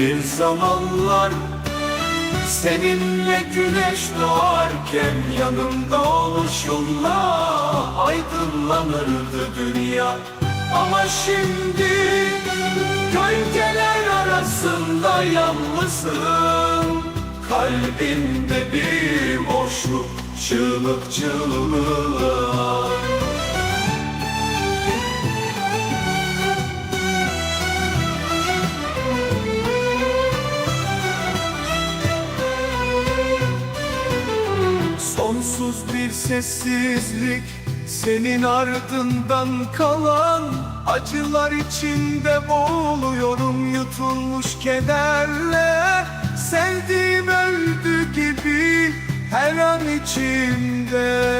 Bir zamanlar Seninle güneş doğarken yanımda oluşunla aydınlanırdı dünya. Ama şimdi gölgeler arasında yalnızım Kalbimde bir boşluk çığlık çığlığa Sonsuz bir sessizlik Senin ardından kalan Acılar içinde boğuluyorum Yutulmuş kederle. Sevdiğim öldü gibi Her an içimde.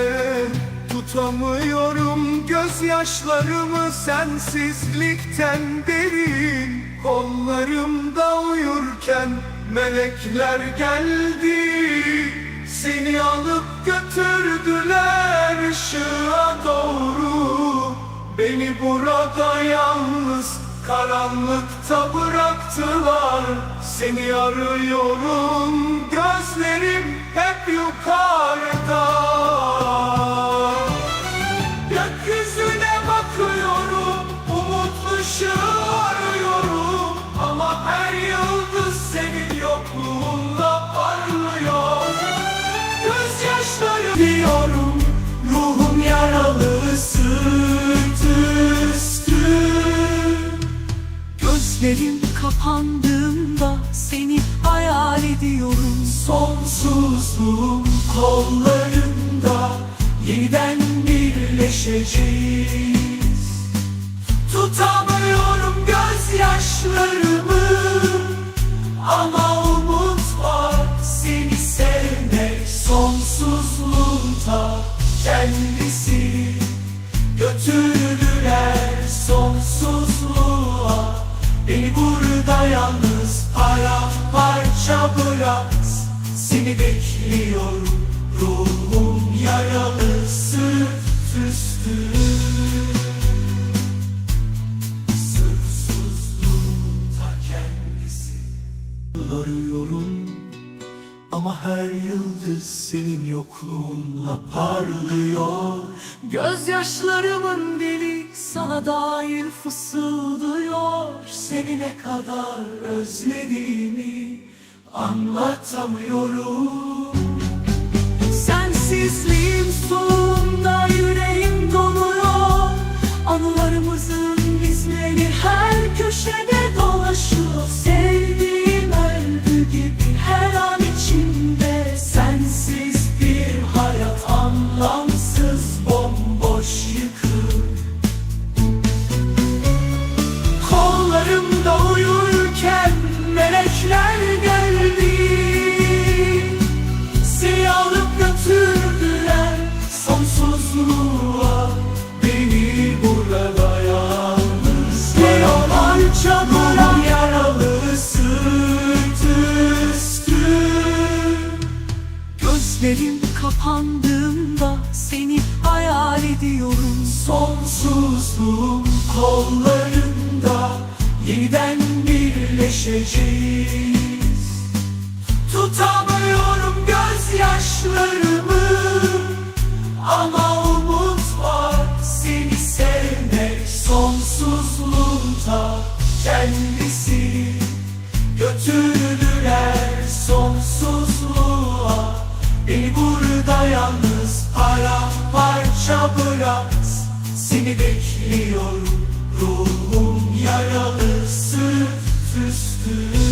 Tutamıyorum gözyaşlarımı Sensizlikten derin Kollarımda uyurken Melekler geldi seni alıp götürdüler ışığa doğru. Beni burada yalnız karanlıkta bıraktılar. Seni arıyorum gözlerim hep yukarıda Diyorum Ruhum yaralı sırt üstü. Gözlerim kapandığında seni hayal ediyorum. Sonsuzluğum kollarında Yeniden birleşeceğiz. Tutamıyorum gözyaşlarımı Ama kendisi. Götürdüler sonsuzluğa. Beni burada yalnız para parça bırak. Seni bekliyorum ruhum yaralı sırt üstü. Sırsızlığın ta kendisi. Arıyorum ama her yıldız senin yokluğunla parlıyor. Gözyaşlarımın dili sana dair fısıldıyor. Seni ne kadar özlediğimi anlatamıyorum. Sensizliğim sonunda yüreğim doluyor Anılarımızın izleri her köşede dolaşıyor Gözlerim kapandığında seni hayal ediyorum. Sonsuzluğum kollarında Yeniden birleşeceğiz. Tutamıyorum gözyaşlarımı Ama umut var seni sevmek. Sonsuzluğunda kendisi başa bırak Seni bekliyor ruhum yaralı sırt üstü.